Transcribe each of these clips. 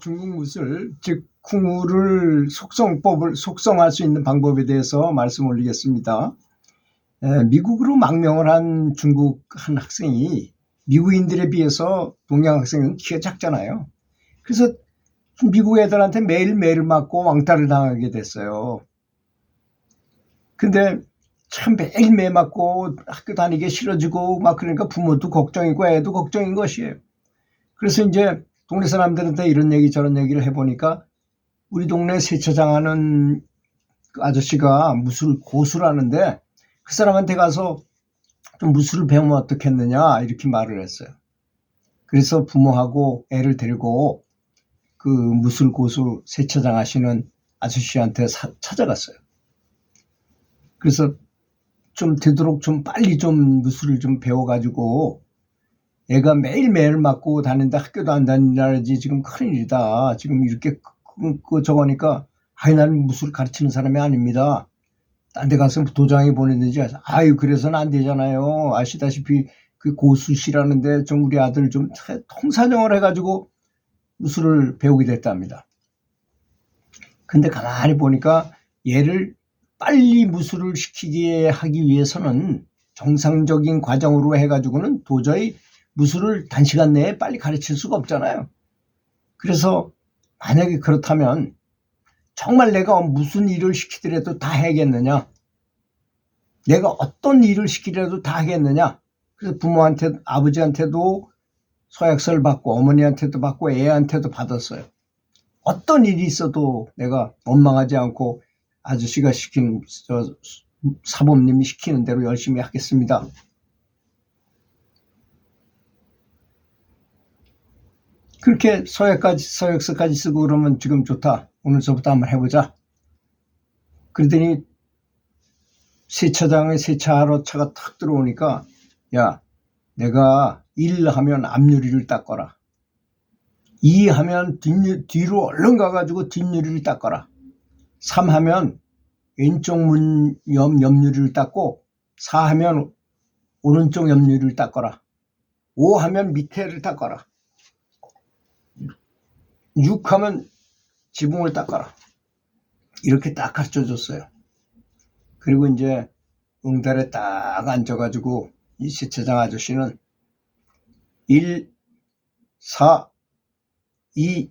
중국 무술, 즉 쿵우를 속성법을 속성할 수 있는 방법에 대해서 말씀 올리겠습니다. 에, 미국으로 망명을 한 중국 한 학생이 미국인들에 비해서 동양 학생은 키가 작잖아요. 그래서 미국 애들한테 매일매일 맞고 왕따를 당하게 됐어요. 근데 참 매일매일 맞고 학교 다니기 싫어지고 막 그러니까 부모도 걱정이고 애도 걱정인 것이에요. 그래서 이제 동네 사람들한테 이런 얘기 저런 얘기를 해보니까 우리 동네 세차장 하는 그 아저씨가 무술 고수라는데 그 사람한테 가서 좀 무술을 배우면 어떻겠느냐 이렇게 말을 했어요. 그래서 부모하고 애를 데리고 그 무술 고수 세차장 하시는 아저씨한테 사- 찾아갔어요. 그래서 좀 되도록 좀 빨리 좀 무술을 좀 배워가지고 애가 매일매일 맞고 다닌다 학교도 안 다니라지 지금 큰일이다. 지금 이렇게 그, 그 저거니까 아이 나는 무술 가르치는 사람이 아닙니다. 딴 데 가서 도장에 해서, 아유 그래서는 안 되잖아요. 아시다시피 그 고수시라는데 좀 우리 아들 좀 태- 통사정을 해가지고 무술을 배우게 됐답니다. 근데 가만히 보니까 얘를 빨리 무술을 시키게 하기 위해서는 정상적인 과정으로 해가지고는 도저히 무술을 단시간 내에 빨리 가르칠 수가 없잖아요. 그래서 만약에 그렇다면 정말 내가 무슨 일을 시키더라도 다 하겠느냐? 내가 어떤 일을 시키더라도 다 하겠느냐? 그래서 부모한테, 아버지한테도 서약서를 받고 어머니한테도 받고 애한테도 받았어요. 어떤 일이 있어도 내가 원망하지 않고 아저씨가 시키는, 저, 사범님이 시키는 대로 열심히 하겠습니다. 그렇게 서약까지, 서약서까지 쓰고 그러면 지금 좋다. 오늘서부터 한번 해보자. 그러더니 세차장에 세차하러 차가 탁 들어오니까 야, 내가 1 하면 앞유리를 닦아라. 2 하면 뒷유, 뒤로 얼른 가가지고 뒷유리를 닦아라. 3 하면 왼쪽 문 옆 옆유리를 닦고 4 하면 오른쪽 옆유리를 닦아라. 5 하면 밑에를 닦아라. 6 하면 지붕을 닦아라. 이렇게 딱 가르쳐 줬어요. 그리고 이제 응달에 딱 앉아가지고 이 세차장 아저씨는 1, 4, 2,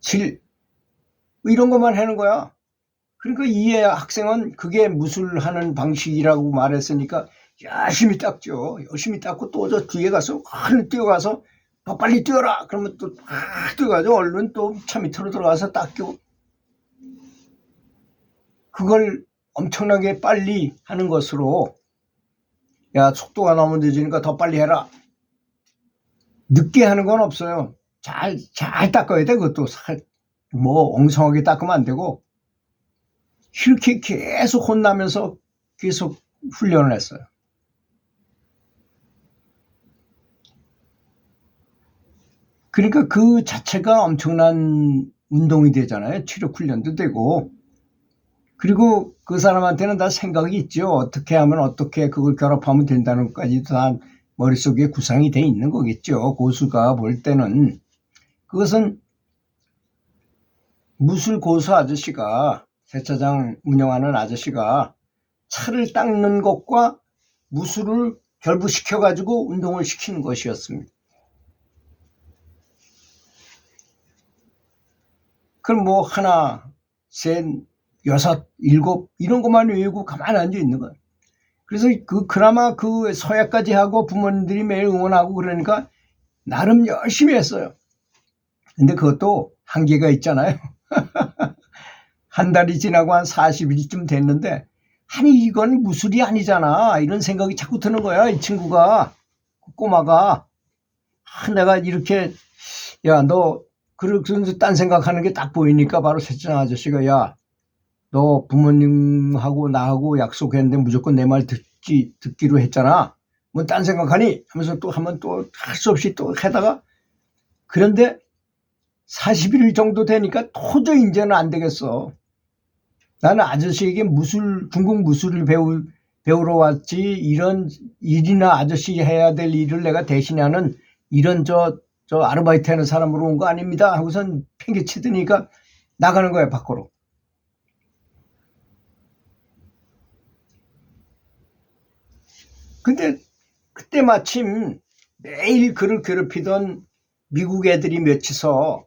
7 이런 것만 하는 거야. 그러니까 이 학생은 그게 무술하는 방식이라고 말했으니까 열심히 닦죠. 열심히 닦고 또 저 뒤에 가서 얼른 뛰어가서 더 빨리 뛰어라. 그러면 또 아, 뛰어가죠. 얼른 또 차 밑으로 들어가서 닦고 그걸 엄청나게 빨리 하는 것으로 야 속도가 너무 늦으니까 더 빨리 해라. 늦게 하는 건 없어요. 잘 잘 닦아야 돼. 그것도 살, 뭐 엉성하게 닦으면 안 되고 이렇게 계속 혼나면서 계속 훈련을 했어요. 그러니까 그 자체가 엄청난 운동이 되잖아요. 체력 훈련도 되고. 그리고 그 사람한테는 다 생각이 있죠. 어떻게 하면 어떻게 그걸 결합하면 된다는 것까지도 다 머릿속에 구상이 돼 있는 거겠죠. 고수가 볼 때는. 그것은 무술 고수 아저씨가 세차장 운영하는 아저씨가 차를 닦는 것과 무술을 결부시켜 가지고 운동을 시키는 것이었습니다. 그럼 뭐 하나, 셋, 여섯, 일곱 이런 것만 외우고 가만히 앉아 있는 거예요. 그래서 그 그나마 그 서약까지 하고 부모님들이 매일 응원하고 그러니까 나름 열심히 했어요. 근데 그것도 한계가 있잖아요. 한 달이 지나고 한 40일쯤 됐는데 아니 이건 무술이 아니잖아 이런 생각이 자꾸 드는 거야 이 친구가 그 꼬마가 아, 내가 이렇게 야 너 그러면서 딴 생각하는 게 딱 보이니까 바로 세찬 아저씨가 야 너 부모님하고 나하고 약속했는데 무조건 내 말 듣기 듣기로 했잖아. 뭐 딴 생각하니? 하면서 또 하면 또 할 수 없이 또 하다가 그런데 40일 정도 되니까 도저히 이제는 안 되겠어. 나는 아저씨에게 무술, 중국 무술을 배우, 배우러 왔지, 이런 일이나 아저씨 해야 될 일을 내가 대신하는 이런 저 저 아르바이트 하는 사람으로 온 거 아닙니다. 하고선 팽개치더니까 나가는 거예요, 밖으로. 근데 그때 마침 매일 그를 괴롭히던 미국 애들이 몇이서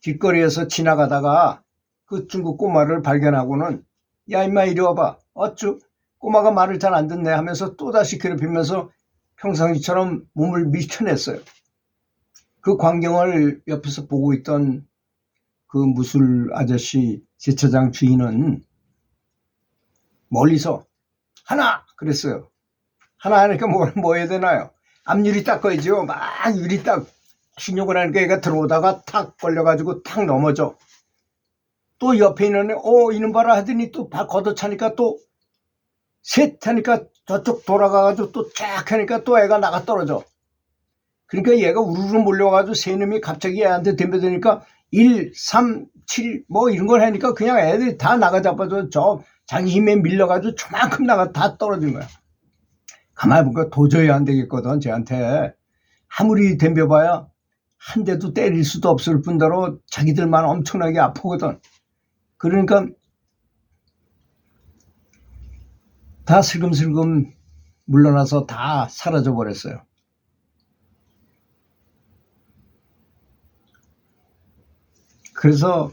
길거리에서 지나가다가 그 중국 꼬마를 발견하고는 야 임마 이리 와봐 어쭈 꼬마가 말을 잘 안 듣네 하면서 또다시 괴롭히면서 평상시처럼 몸을 밀쳐냈어요. 그 광경을 옆에서 보고 있던 그 무술 아저씨 세차장 주인은 멀리서 하나 그랬어요. 하나 하니까 뭐, 뭐 해야 되나요? 앞유리 닦아야죠. 막 유리 딱 신용을 하니까 얘가 들어오다가 탁 걸려가지고 탁 넘어져. 또 옆에 있는 애, 어, 이놈 봐라 하더니 또발 걷어차니까 또 셋 하니까 저쪽 돌아가가지고 또 쫙 하니까 또 애가 나가 떨어져. 그러니까 얘가 우르르 몰려가지고 세 놈이 갑자기 애한테 덤벼드니까 1, 3, 7 뭐 이런 걸 하니까 그냥 애들이 다 나가 잡아서 저 자기 힘에 밀려가지고 저만큼 나가 다 떨어진 거야. 가만히 보니까 도저히 안 되겠거든, 쟤한테. 아무리 덤벼봐야 한 대도 때릴 수도 없을 뿐더러 자기들만 엄청나게 아프거든. 그러니까 다 슬금슬금 물러나서 다 사라져 버렸어요. 그래서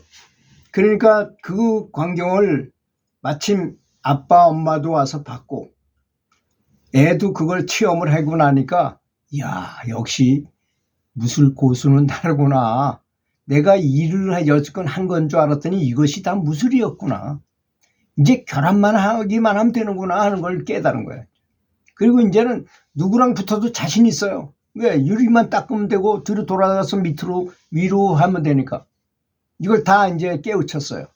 그러니까 그 광경을 마침 아빠 엄마도 와서 봤고 애도 그걸 체험을 하고 나니까 야 역시 무술 고수는 다르구나. 내가 일을 여지껏 한 건 줄 알았더니 이것이 다 무술이었구나. 이제 결합만 하기만 하면 되는구나 하는 걸 깨달은 거예요. 그리고 이제는 누구랑 붙어도 자신 있어요. 왜? 유리만 닦으면 되고 뒤로 돌아가서 밑으로 위로 하면 되니까. 이걸 다 이제 깨우쳤어요.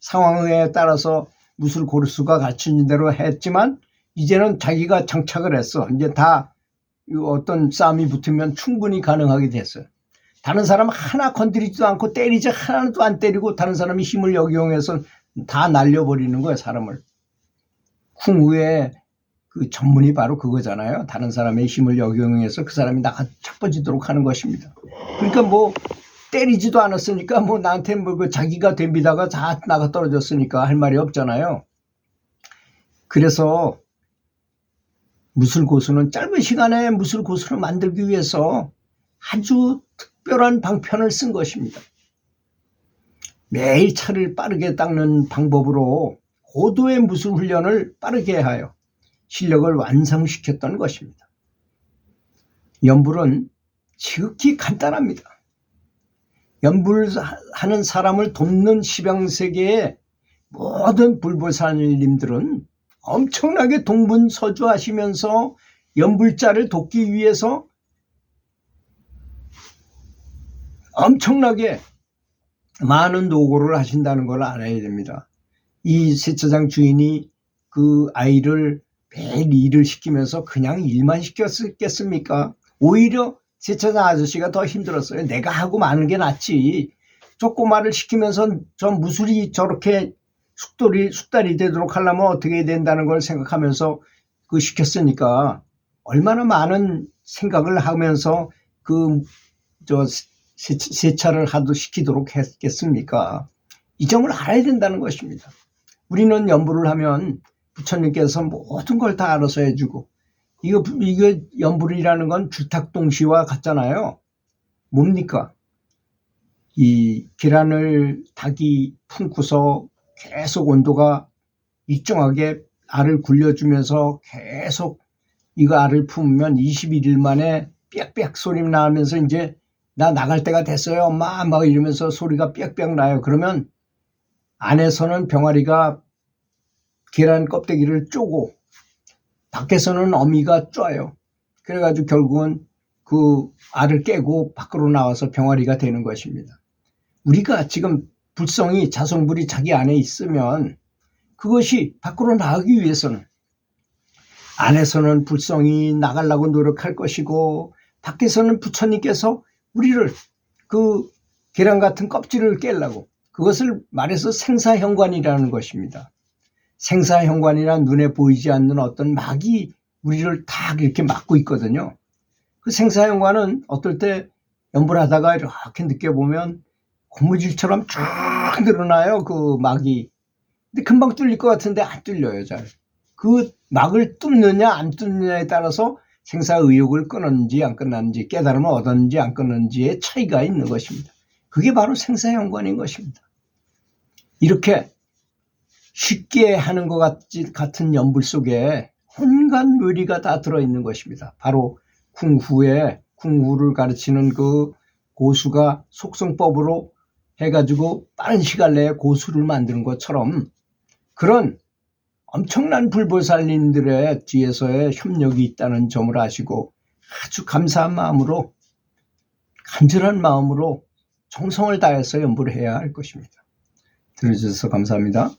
상황에 따라서 무술 고르수가 갖춘 대로 했지만 이제는 자기가 장착을 했어. 이제 다 어떤 싸움이 붙으면 충분히 가능하게 됐어요. 다른 사람 하나 건드리지도 않고 때리지 하나도 안 때리고 다른 사람이 힘을 역이용해서 다 날려버리는 거예요, 사람을. 쿵우의 그 전문이 바로 그거잖아요. 다른 사람의 힘을 역이용해서 그 사람이 나가 착버지도록 하는 것입니다. 그러니까 뭐 때리지도 않았으니까 뭐 나한테 뭐그 자기가 덤비다가 다 나가 떨어졌으니까 할 말이 없잖아요. 그래서 무술 고수는 짧은 시간에 무술 고수를 만들기 위해서 아주 특별한 방편을 쓴 것입니다. 매일 차를 빠르게 닦는 방법으로 고도의 무술 훈련을 빠르게 하여 실력을 완성시켰던 것입니다. 연불은 지극히 간단합니다. 연불하는 사람을 돕는 시병세계의 모든 불보살님들은 엄청나게 동분서주하시면서 연불자를 돕기 위해서 엄청나게 많은 노고를 하신다는 걸 알아야 됩니다. 이 세차장 주인이 그 아이를 매일 일을 시키면서 그냥 일만 시켰겠습니까? 오히려 세차장 아저씨가 더 힘들었어요. 내가 하고 마는 게 낫지. 조그마를 시키면서 저 무술이 저렇게 숙돌이, 숙달이 되도록 하려면 어떻게 된다는 걸 생각하면서 그 시켰으니까 얼마나 많은 생각을 하면서 그, 저, 세차를 하도 시키도록 했겠습니까? 이 점을 알아야 된다는 것입니다. 우리는 연부를 하면 부처님께서 모든 걸 다 알아서 해주고 이거 이거 연불이라는 건 주탁동시와 같잖아요. 뭡니까? 이 계란을 닭이 품고서 계속 온도가 일정하게 알을 굴려주면서 계속 이거 알을 품으면 21일 만에 빽빽 소리 나면서 이제 나 나갈 때가 됐어요 엄마 막 이러면서 소리가 빽빽 나요 그러면 안에서는 병아리가 계란 껍데기를 쪼고 밖에서는 어미가 쪄요 그래가지고 결국은 그 알을 깨고 밖으로 나와서 병아리가 되는 것입니다 우리가 지금 불성이 자성불이 자기 안에 있으면 그것이 밖으로 나가기 위해서는 안에서는 불성이 나가려고 노력할 것이고 밖에서는 부처님께서 우리를 그 계란 같은 껍질을 깨려고 그것을 말해서 생사현관이라는 것입니다. 생사현관이란 눈에 보이지 않는 어떤 막이 우리를 다 이렇게 막고 있거든요. 그 생사현관은 어떨 때 연불 하다가 이렇게 느껴보면 고무줄처럼 쭉 늘어나요. 그 막이. 근데 금방 뚫릴 것 같은데 안 뚫려요, 잘. 그 막을 뚫느냐 안 뚫느냐에 따라서 생사 의욕을 끊었는지 안 끊었는지 깨달음을 얻었는지 안 끊었는지의 차이가 있는 것입니다. 그게 바로 생사 연관인 것입니다. 이렇게 쉽게 하는 것 같지, 같은 연불 속에 온갖 묘리가 다 들어있는 것입니다. 바로 쿵후에 쿵후를 가르치는 그 고수가 속성법으로 해가지고 빠른 시간 내에 고수를 만드는 것처럼 그런 엄청난 불보살님들의 뒤에서의 협력이 있다는 점을 아시고 아주 감사한 마음으로 간절한 마음으로 정성을 다해서 연부를 해야 할 것입니다. 들어주셔서 감사합니다.